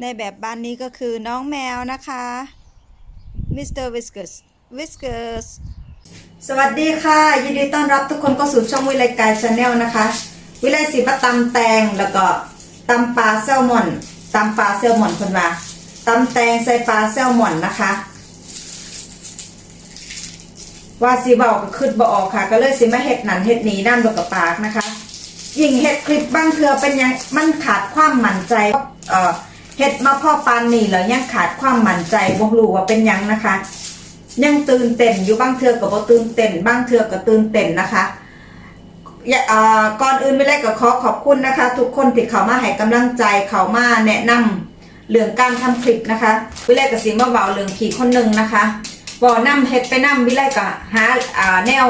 ในแบบบ้านนี้ก็คือน้องแมวนะคะมิสเตอร์วิสเก s สวิสเก s สวัสดีค่ะ ยินดีต้อนรับทุกคนเข้าสู่ช่องวิไลกายชาแนลนะคะ วิไลสีมาตำแตงแล้วก็ตำปลาแซลมอนตำปลาแซลมอนคนว่าตำแตงใส่ปลาแซลมอนนะคะ ว่าสีเบาก็ขึ้นบ่ออกค่ะ ก็เลยสิมาเฮ็ดหนันเฮ็ดหนีน้ำดอกกระปากนะคะ ยิ่งเฮ็ดคลิปบางเทือเป็นยังมันขาดความมั่นใจเอ่อ เฮ็ดมาพ่อปานนี่แล้วยังขาดความมั่นใจบ่รู้ว่าเป็นยังนะคะ ยังตื่นเต้นอยู่บางเทือก็บ่ตื่นเต้นบางเทือก็ตื่นเต้นนะคะอย่าอ่อก่อนอื่นไม่ได้ก็ขอขอบคุณนะคะ ทุกคนที่เขามาให้กำลังใจเขามาแนะนำเรื่องการทำคลิปนะคะวิไลก็สิมาเว้าเรื่องผีคนหนึงนะคะบ่นำเฮ็ดไปนำวิไลก็หาอ่าแนว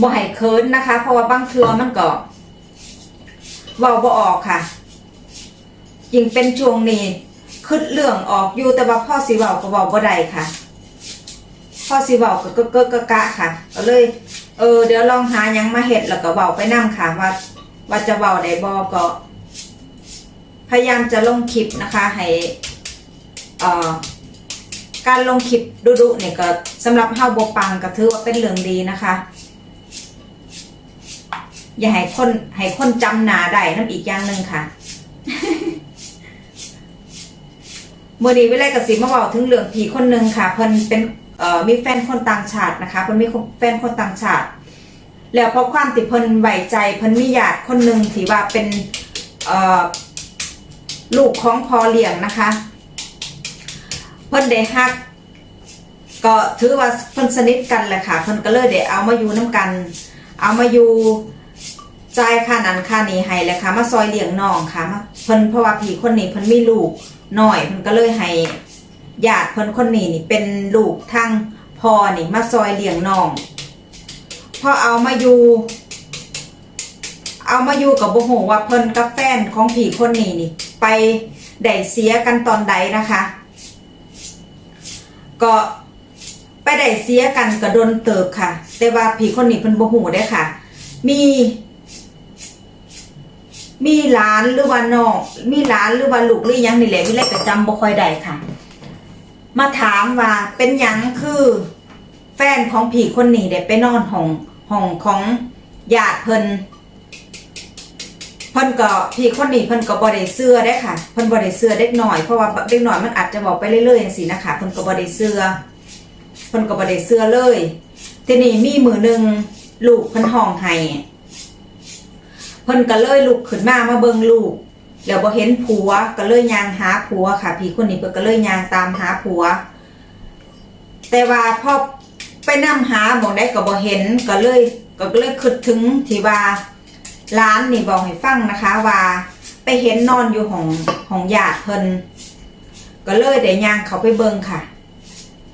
บ่ให้เคินนะคะ เพราะว่าบางเทือมันก็เว้าบ่ออกค่ะ ยิ่งเป็นช่วงนี้คิดเรื่องออกอยู่แต่ว่าพ่อสิเว้าก็เว้าบ่ได้ค่ะ พ่อสิเว้าก็ก็ก็ก็กะค่ะก็เลย เออเดี๋ยวลองหายังมาเฮ็ดแล้วก็เว้าไปนํค่ะว่าว่าจะเว้าได้บ่ก็ พยายามจะลงคลิปนะคะให้เอ่อการลงคลิปดุๆเนี่ยก็สำหรับเฮาบปังก็ถือว่าเป็นเรื่องดีนะคะ อย่าให้คนให้คนจำหนาได้นั่นอีกอย่างหนึ่งค่ะ เมื่อนี้วิไลกสิมาบอกถึงเรื่องผีคนหนึ่งค่ะเพิ่นเป็นมีแฟนคนต่างชาตินะคะเพิ่นมีแฟนคนต่างชาติ แล้วเพราะความติเพิ่นไหวใจเพิ่นมีญาติคนหนึ่งที่ว่าเป็นลูกของพอเลี้ยงนะคะ เพิ่นได้ฮัก ก็ถือว่าเพิ่นสนิทกันแหละค่ะเพิ่นก็เลยได้เอามาอยู่น้กัน เอามาอยู่ จ่ายค่านั้นค่านี้ให้แหละค่ะมาซอยเลี้ยงน้องค่ะมาเพิ่นเพราะว่าพี่คนนี้เพิ่นมีลูกน้อยเพิ่นก็เลยให้ญาติเพิ่นคนนี้นี่เป็นลูกทั้งพ่อนี่มาซอยเลี้ยงน้องพอเอามาอยู่ เอามาอยู่กับบ่ฮู้ว่าเพิ่นกับแฟนของพี่คนนี้นี่ ไปได้เสียกันตอนใดนะคะ ก็ไปได้เสียกันก็โดนเติบค่ะ แต่ว่าพี่คนนี้เพิ่นบ่ฮู้ได้ค่ะ มี มีหลานหรือว่าน้องมีหลานหรือว่าลูกหรือยังนี่แหละวิเล็กก็จำบ่ค่อยได้ค่ะ มาถามว่าเป็นหยังคือ แฟนของผีคนนี้ได้ไปนอนห้องห้องของญาติเพิ่นเพิ่นก็ผีคนนี้เพิ่นก็บ่ได้เสื้อได้ค่ะเพิ่นบ่ได้เสื้อเด็กหน่อยเพราะว่าเด็กหน่อยมันอาจจะบอกไปเรื่อยๆจังซี่นะคะเพิ่นก็บ่ได้เสื้อเพิ่นก็บ่ได้เสื้อเลยทีนี้มีมือหนึ่งลูกเพิ่นห้องให้ พิ่นก็เลยลุกขึ้นมามาเบิ่งลูกแล้วบ่เห็นผัวก็เลยยางหาผัวค่ะพี่คนนี้เพิ่นก็เลยยางตามหาผัว แต่ว่าพอไปนำหาหมองได้ก็บ่เห็นก็เลยก็เลยคิดถึงที่ว่าร้านนี่บอกให้ฟังนะคะว่าไปเห็นนอนอยู่ของของญาติเพิ่นก็เลยได้ย่างเขาไปเบิงค่ะ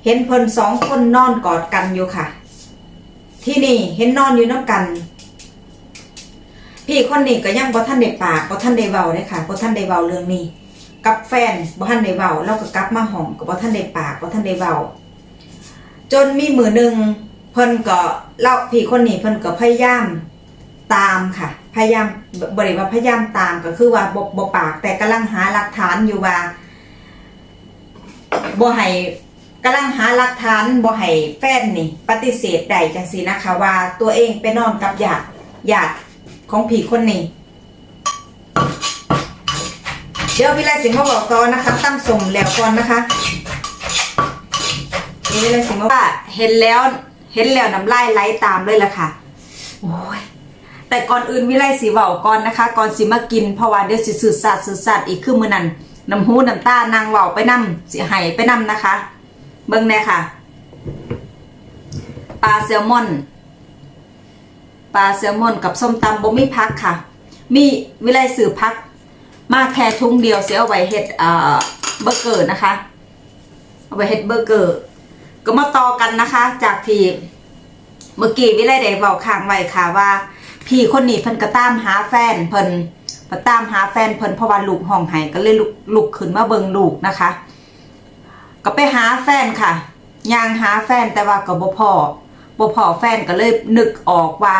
เห็นเพิ่นสองคนนอนกอดกันอยู่ค่ะ ที่นี่เห็นนอนอยู่น้ำกัน พี่คนนี้ก็ยังบ่ท่านได้ปากบ่ท่านได้เว้าเลยค่ะบ่ท่านได้เว้าเรื่องนี้ กับแฟนบ่ท่านได้เว้าแล้วก็กลับมาห้องก็บ่ท่านได้ปากบ่ท่านได้เว้าจนมีมือหนึ่งเพิ่นก็เล่าพี่คนนี้เพิ่นก็พยายามตามค่ะ พยายามบ่ได้ว่าพยายามตามก็คือว่าบ่บ่ปาก แต่กำลังหาหลักฐานอยู่ว่าบ่ให้กำลังหาหลักฐานบ่ให้แฟนนี่ ปฏิเสธได้จังซี่นะคะ ว่าตัวเองไปนอนกับญาติญาติ ของผีคนนี้ เดี๋ยววิไลสิงห์มาบอกต่อนะคะตั้งสมแล้วก่อนนะคะเดี๋ยววิไลสิงห์มาว่าเห็นแล้ว เห็นแล้วน้ำลายไหลตามเลยล่ะค่ะ โอ้ยแต่ก่อนอื่นวิไลสีเบาก่อนนะคะ ก่อนสิมากินเพราะว่าเดี๋ยวสิสื่อสัตว์สื่อสัตว์อีกคือมือนั้นน้ำหูน้ำตานางเบาไปนำสิให้ไปนำนะคะ เบิ่งแน่ค่ะปลาแซลมอน ปลาแซลมอนกับส้มตำบ่มีพักค่ะ มีวิไลสื่อพัก มาแค่ทุ่งเดียวเสียเอาไว้เฮ็ดเอ่อเบอร์เกอร์นะคะ เอาไว้เฮ็ดเบอร์เกอร์ ก็มาต่อกันนะคะ จากที่เมื่อกี้วิไลได้บอกค้างไว้ค่ะว่า พี่คนนี้เพิ่นก็ตามหาแฟนเพิ่นเพิ่นตามหาแฟนเพิ่นเพราะว่าลูกห้องไห้ก็เลยลุกขึ้นมาเบิ่งลูกนะคะ ก็ไปหาแฟนค่ะย่างหาแฟนแต่ว่าก็บ่พอ บ่พอแฟนก็เลยนึกออกว่า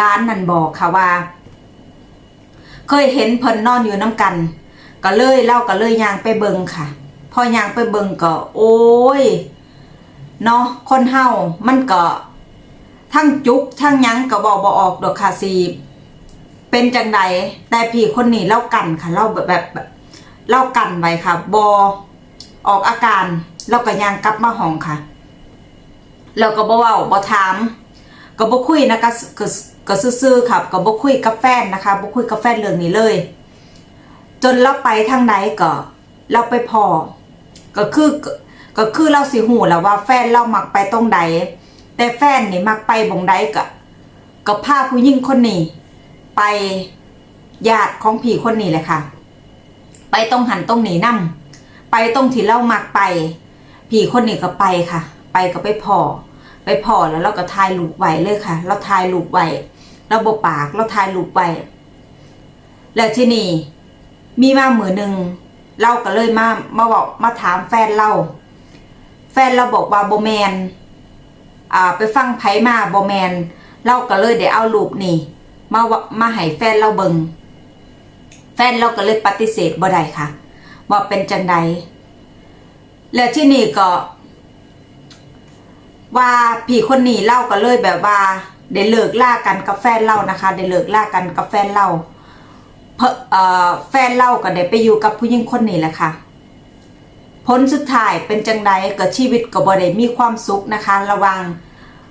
ร้านนั่นบอกค่ะว่า เคยเห็นเพิ่นนอนอยู่น้ำกัน ก็เลยเล่าก็เลยยางไปเบิงค่ะ พอยางไปเบิงก็ โอ้ยเนาะคนเฮามันก็ทั้งจุกทั้งยังก็บอกบออกดอกค่ะสิเป็นจังใดแต่พี่คนนี้เล่ากันค่ะเล่าแบบแบบเล่ากันไว้ค่ะบอออกอาการเราก็ยางกลับมาห้องค่ะ แล้วก็บ่เว้าบ่ถาม ก็บ่คุยนะก็ก็ก็ซื่อๆครับก็บ่คุยกับแฟนนะคะบ่คุยกับแฟนเรื่องนี้เลย จนเราไปทางใดก็เราไปพอ ก็คือก็คือเราสิหูแล้วว่าแฟนเรามักไปตรงใด แต่แฟนนี่มักไปบ่งใดก็ก็พาผู้หญิงคนนี้ ไปญาติของผีคนนี้เลยค่ะ ไปตรงหันตรงหนี้นํไปตรงที่เรามักไป ผีคนนี้ก็ไปค่ะ ไปก็ไปพอไปพอแล้วเราก็ถ่ายรูปไว้เลยค่ะ เราถ่ายรูปไว้เราบปากเราถ่ายรูปไว้แล้วที่นี่มีมาหมือหนึ่งเราก็เลยมามาบอกมาถามแฟนเรา แฟนเราบอกว่าโบแมนอ่าไปฟังไผมาโบแมนเราก็เลยได้เอารูปนี่ มามาให้แฟนเราเบิงแฟนเราก็เลยปฏิเสธบ่ได้ค่ะว่าเป็นจังใดแล้วที่นี่ก็ ว่าพี่คนนี้เล่าก็เลยแบบว่าได้เลิกล่ากันกับแฟนเล่านะคะได้เลิกล่ากันกับแฟนเล่าเพอเอ่อแฟนเล่าก็ได้ไปอยู่กับผู้หญิงคนนี้แหละค่ะผลสุดท้ายเป็นจังใดกับชีวิตก็บ่ได้มีความสุขนะคะ ระว่าง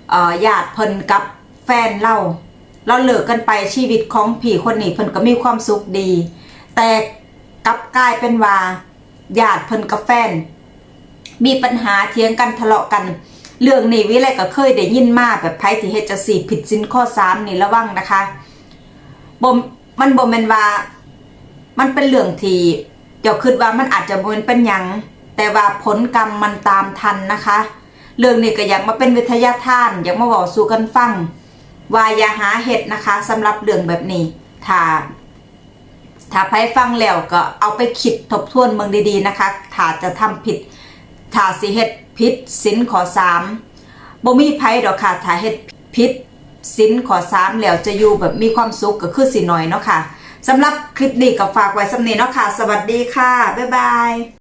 เอ่อญาติเพิ่นกับแฟนเล่าเราเลิกกันไปชีวิตของพี่คนนี้เพิ่นก็มีความสุขดี แต่กลับกลายเป็นว่าญาติเพิ่นกับแฟน มีปัญหาเถียงกันทะเลาะกัน เรื่องนี้วิไลก็เคยได้ยินมาแบบไพ่ที่เฮจะสี่ผิดสินข้อสามนี่ระวังนะคะบ่มมันบ่แม่นว่า มันเป็นเรื่องที่เดี๋ยวคิดว่ามันอาจจะบ่แม่นเป็นหยังแต่ว่าผลกรรมมันตามทันนะคะ เรื่องนี้ก็อยากมาเป็นวิทยาทานอยากมาบอกสู่กันฟังว่าอย่าหาเห็ดนะคะสำหรับเรื่องแบบนี้ถ้าถ้าใครฟังแล้วก็เอาไปคิดทบทวนเมืองดีๆนะคะ ถ้าจะทำผิด ถ้าสิเฮ็ดพิษสินขอสามบ่มีไผดอกค่ะถ้าเฮ็ดพิษสินขอสามแล้วจะอยู่แบบมีความสุขก็คือสิหน่อยเนาะค่ะสำหรับคลิปนี้ก็ฝากไว้สำเนีเนาะค่ะ สวัสดีค่ะ บ๊ายบาย